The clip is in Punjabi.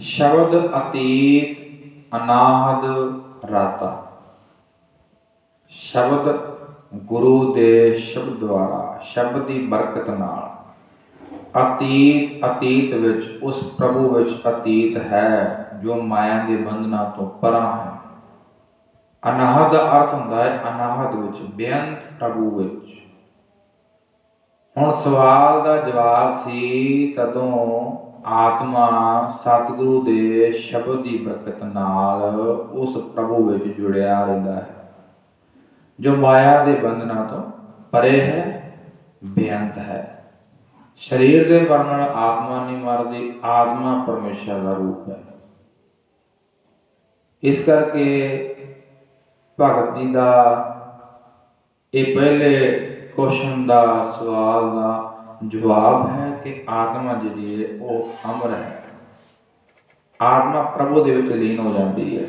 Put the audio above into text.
ਸ਼ਬਦ ਅਤੀਤ ਅਨਾਹਦ ਰਾਤਾ। ਸ਼ਬਦ ਗੁਰੂ ਦੇ ਸ਼ਬਦ ਦੁਆਰਾ, ਸ਼ਬਦ ਦੀ ਬਰਕਤ ਨਾਲ। ਅਤੀਤ ਅਤੀਤ ਵਿੱਚ, ਉਸ ਪ੍ਰਭੂ ਵਿੱਚ ਅਤੀਤ ਹੈ, ਜੋ ਮਾਇਆ ਦੇ ਬੰਧਨਾਂ ਤੋਂ ਪਰਾਂ ਹੈ। ਅਨਾਹਦ ਦਾ ਅਰਥ ਹੁੰਦਾ ਹੈ ਅਨਾਹਦ ਵਿੱਚ, ਬੇਅੰਤ ਪ੍ਰਭੂ ਵਿੱਚ। ਹੁਣ ਸਵਾਲ ਦਾ ਜਵਾਬ ਸੀ, ਤਦੋਂ ਆਤਮਾ ਸਤਿਗੁਰੂ ਦੇ ਸ਼ਬਦ ਦੀ ਬਰਕਤ ਨਾਲ ਉਸ ਪ੍ਰਭੂ ਵਿੱਚ ਜੁੜਿਆ ਰਹਿੰਦਾ ਹੈ। ਜੋ ਮਾਇਆ ਦੇ ਬੰਧਨਾਂ ਤੋਂ ਪਰੇ ਹੈ, ਬੇਅੰਤ ਹੈ। ਸਰੀਰ ਦੇ ਵਰਣਨ ਆਤਮਾ ਨਹੀਂ ਮਰਦੀ, ਆਤਮਾ ਪਰਮੇਸ਼ਰ ਦਾ ਰੂਪ ਹੈ। ਇਸ ਕਰਕੇ ਭਗਤ ਜੀ ਦਾ ਇਹ ਪਹਿਲੇ ਕੁਐਸਚਨ ਦਾ ਸਵਾਲ ਦਾ ਜਵਾਬ ਹੈ ਕਿ ਆਤਮਾ ਜਿਹੜੀ ਹੈ ਉਹ ਅਮਰ ਹੈ। ਆਤਮਾ ਪ੍ਰਭੂ ਦੇ ਵਿੱਚ ਲੀਨ ਹੋ ਜਾਂਦੀ ਹੈ।